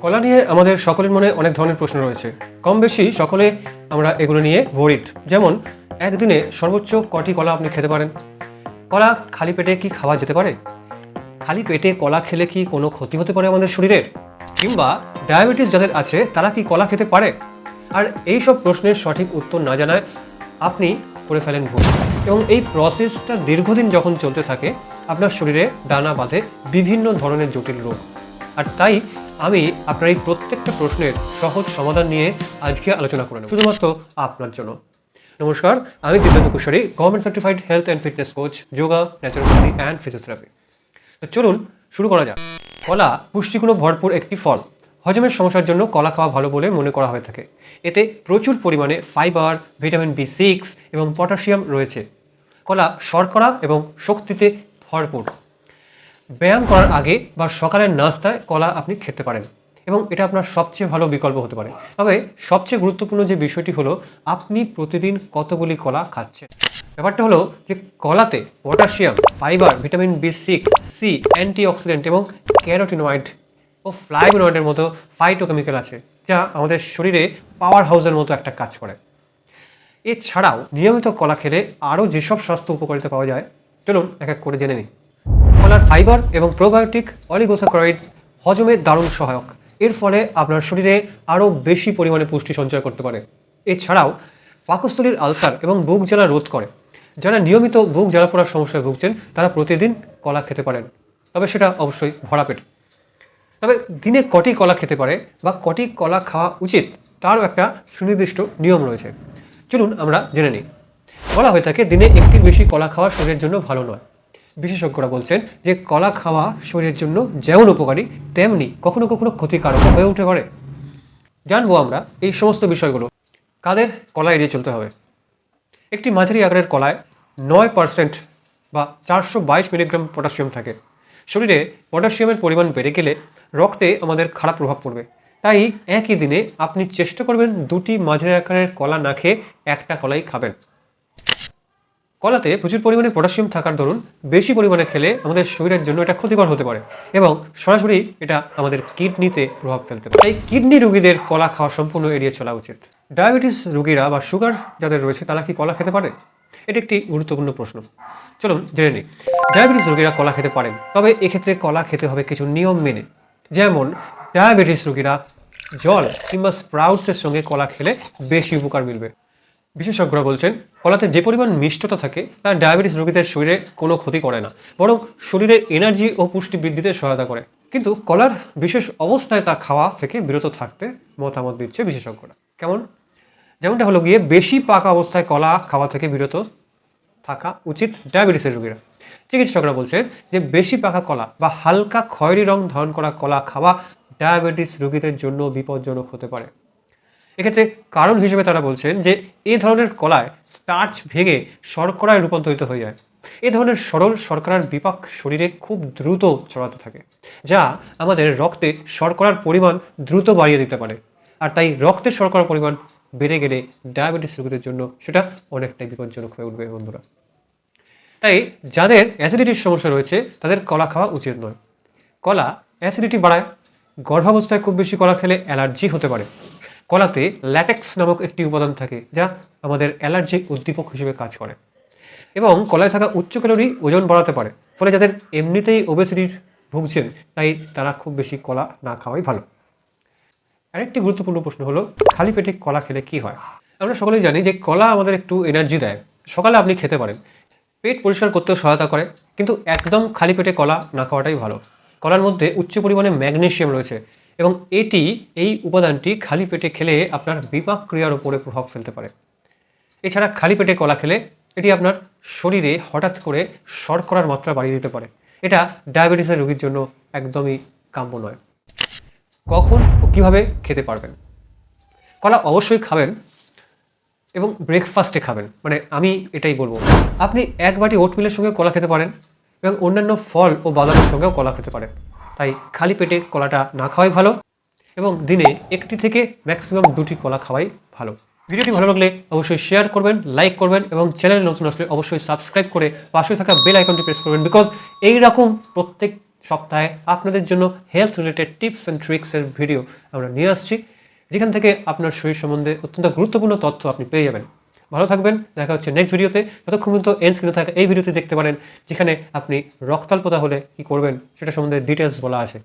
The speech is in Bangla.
কলা নিয়ে আমাদের সকলের মনে অনেক ধরনের প্রশ্ন রয়েছে। কম বেশি সকলে আমরা এগুলো নিয়ে ভরিট যেমন, একদিনে সর্বোচ্চ কটি কলা আপনি খেতে পারেন? কলা খালি পেটে কি খাওয়া যেতে পারে? খালি পেটে কলা খেলে কি কোনো ক্ষতি হতে পারে আমাদের শরীরের কিংবা ডায়াবেটিস যাদের আছে, তারা কি কলা খেতে পারে? আর এই সব প্রশ্নের সঠিক উত্তর না জানায় আপনি করে ফেলেন ভুল। এবং এই প্রসেসটা দীর্ঘদিন যখন চলতে থাকে, আপনার শরীরে দানা বাঁধে বিভিন্ন ধরনের জটিল রোগ। আর তাই আমি আপনার এই প্রত্যেকটা প্রশ্নের সহজ সমাধান নিয়ে আজকে আলোচনা করে নেব। শুধুমাত্র আপনার জন্য। নমস্কার, আমি Dibyendu Kushari government certified health and fitness coach yoga naturopathy and physiotherapy তো চলুন শুরু করা যাক। কলা পুষ্টিগুলো ভরপুর একটি ফল। হজমের সমস্যার জন্য কলা খাওয়া ভালো বলে মনে করা হয়ে থাকে। এতে প্রচুর পরিমাণে ফাইবার ভিটামিন বি সিক্স এবং পটাশিয়াম রয়েছে। কলা শর্করা এবং শক্তিতে ভরপুর। ব্যায়াম করার আগে বা সকালের নাস্তায় কলা আপনি খেতে পারেন এবং এটা আপনার সবচেয়ে ভালো বিকল্প হতে পারে। তবে সবচেয়ে গুরুত্বপূর্ণ যে বিষয়টি হলো, আপনি প্রতিদিন কতগুলি কলা খাচ্ছেন? ব্যাপারটা হলো যে কলাতে potassium, fibre, vitamin B six, C, antioxidant এবং ক্যারোটিনয়েড ও ফ্লাইবোনয়েডের মতো ফাইটোকেমিক্যাল আছে, যা আমাদের শরীরে পাওয়ার হাউসের মতো একটা কাজ করে। এছাড়াও নিয়মিত কলা খেলে আরও যেসব স্বাস্থ্য উপকারিতা পাওয়া যায়, চলুন এক এক করে জেনে নিই। কলার ফাইবার এবং প্রোবায়োটিক অলিগোসাকরাইড হজমে দারুণ সহায়ক। এর ফলে আপনার শরীরে আরও বেশি পরিমাণে পুষ্টি সঞ্চয় করতে পারে। এছাড়াও পাকস্থলীর আলসার এবং বুক জ্বালা রোধ করে। যারা নিয়মিত বুক জ্বালা পড়ার সমস্যায় ভুগছেন, তারা প্রতিদিন কলা খেতে পারেন। তবে সেটা অবশ্যই ভরা পেটে তবে দিনে কটি কলা খেতে পারে বা কটি কলা খাওয়া উচিত, তারও একটা সুনির্দিষ্ট নিয়ম রয়েছে। চলুন আমরা জেনে নিই। বলা হয়ে থাকে, দিনে একটির বেশি কলা খাওয়া শরীরের জন্য ভালো নয়। বিশেষজ্ঞরা বলছেন যে কলা খাওয়া শরীরের জন্য যেমন উপকারী, তেমনি কখনো কখনো ক্ষতিকারক হয়ে উঠে পারে। জানব আমরা এই সমস্ত বিষয়গুলো। কাদের কলা এড়িয়ে চলতে হবে? একটি মাঝারি আকারের কলায় নয় পার্সেন্ট বা চারশো বাইশ মিলিগ্রাম পটাশিয়াম থাকে। শরীরে পটাশিয়ামের পরিমাণ বেড়ে গেলে রক্তে আমাদের খারাপ প্রভাব পড়বে। তাই একই দিনে আপনি চেষ্টা করবেন দুটি মাঝারি আকারের কলা না খেয়ে একটা কলাই খাবেন। কলাতে প্রচুর পরিমাণে পটাশিয়াম থাকার দরুন বেশি পরিমাণে খেলে আমাদের শরীরের জন্য এটা ক্ষতিকর হতে পারে এবং সরাসরি এটা আমাদের কিডনিতে প্রভাব ফেলতে পারে। তাই কিডনি রোগীদের কলা খাওয়া সম্পূর্ণ এড়িয়ে চলা উচিত। ডায়াবেটিস রোগীরা বা সুগার যাদের রয়েছে, তারা কি কলা খেতে পারে? এটি একটি গুরুত্বপূর্ণ প্রশ্ন। চলুন জেনে নিই। ডায়াবেটিস রোগীরা কলা খেতে পারেন, তবে এক্ষেত্রে কলা খেতে হবে কিছু নিয়ম মেনে। যেমন, ডায়াবেটিস রোগীরা জল কিংবা স্প্রাউটসের সঙ্গে কলা খেলে বেশি উপকার মিলবে। বিশেষজ্ঞরা বলছেন কলাতে যে পরিমাণ মিষ্টতা থাকে, তা ডায়াবেটিস রোগীদের শরীরে কোনো ক্ষতি করে না, বরং শরীরের এনার্জি ও পুষ্টি বৃদ্ধিতে সহায়তা করে। কিন্তু কলার বিশেষ অবস্থায় তা খাওয়া থেকে বিরত থাকতে মতামত দিচ্ছে বিশেষজ্ঞরা। কেমন? যেমনটা হলো গিয়ে, বেশি পাকা অবস্থায় কলা খাওয়া থেকে বিরত থাকা উচিত ডায়াবেটিসের রোগীরা। চিকিৎসকরা বলছেন যে, বেশি পাকা কলা বা হালকা খয়েরি রং ধারণ করা কলা খাওয়া ডায়াবেটিস রোগীদের জন্য বিপজ্জনক হতে পারে। এক্ষেত্রে কারণ হিসেবে তারা বলছেন যে এই ধরনের কলায় স্টার্চ ভেঙে শর্করায় রূপান্তরিত হয়ে যায়। এই ধরনের সরল শর্করার বিপাক শরীরে খুব দ্রুত ছড়াতে থাকে, যা আমাদের রক্তে শর্করার পরিমাণ দ্রুত বাড়িয়ে দিতে পারে। আর তাই রক্তে শর্করার পরিমাণ বেড়ে গেলে ডায়াবেটিস রোগীদের জন্য সেটা অনেকটাই বিপজ্জনক হয়ে উঠবে বন্ধুরা। তাই যাদের অ্যাসিডিটির সমস্যা রয়েছে, তাদের কলা খাওয়া উচিত নয়। কলা অ্যাসিডিটি বাড়ায়, গর্ভাবস্থায় খুব বেশি কলা খেলে অ্যালার্জি হতে পারে। কলাতে ল্যাটেক্স নামক একটি উপাদান থাকে যা আমাদের অ্যালার্জিক উদ্দীপক হিসেবে কাজ করে। এবং কলায় থাকা উচ্চ ক্যালোরি ওজন বাড়াতে পারে, ফলে যাদের এমনিতেই ওবেসিটির ভুগছেন, তাই তারা খুব বেশি কলা না খাওয়াই ভালো। আরেকটি গুরুত্বপূর্ণ প্রশ্ন হলো, খালি পেটে কলা খেলে কি হয়? আমরা সকলেই জানি যে কলা আমাদের একটু এনার্জি দেয়। সকালে আপনি খেতে পারেন। পেট পরিষ্কার করতেও সহায়তা করে, কিন্তু একদম খালি পেটে কলা না খাওয়াটাই ভালো। কলার মধ্যে উচ্চ পরিমাণে ম্যাগনেশিয়াম রয়েছে এবং এটি, এই উপাদানটি খালি পেটে খেলে আপনার বিপাক ক্রিয়ার উপরে প্রভাব ফেলতে পারে। এছাড়া খালি পেটে কলা খেলে এটি আপনার শরীরে হঠাৎ করে শর্করার মাত্রা বাড়িয়ে দিতে পারে। এটা ডায়াবেটিসের রোগীর জন্য একদমই কাম্য নয়। কখন ও কীভাবে খেতে পারবেন? কলা অবশ্যই খাবেন এবং ব্রেকফাস্টে খাবেন। মানে আমি এটাই বলব। আপনি এক বাটি ওটমিলের সঙ্গে কলা খেতে পারেন এবং অন্যান্য ফল ও বাদামের সঙ্গেও কলা খেতে পারেন। তাই খালি পেটে কলাটা না খাওয়াই ভালো এবং দিনে একটি থেকে ম্যাক্সিমাম দুটি কলা খাওয়াই ভালো। ভিডিওটি ভালো লাগলে অবশ্যই শেয়ার করবেন লাইক করবেন এবং চ্যানেলে নতুন আসলে অবশ্যই সাবস্ক্রাইব করে পাশে থাকা বেল আইকনটি প্রেস করবেন বিকজ এইরকম প্রত্যেক সপ্তাহে আপনাদের জন্য হেলথ রিলেটেড টিপস অ্যান্ড ট্রিক্সের ভিডিও আমরা নিয়ে আসছি। যেখান থেকে আপনার শরীর সম্বন্ধে অত্যন্ত গুরুত্বপূর্ণ তথ্য আপনি পেয়ে যাবেন। ভালো থাকবেন, দেখা হচ্ছে নেক্সট ভিডিওতে যতক্ষণ পর্যন্ত এন স্ক্রিনে থাকা এই ভিডিওতে দেখতে পারেন, যেখানে আপনি রক্তাল্পতা হলে কি করবেন, সেটা সম্বন্ধে ডিটেলস বলা আছে।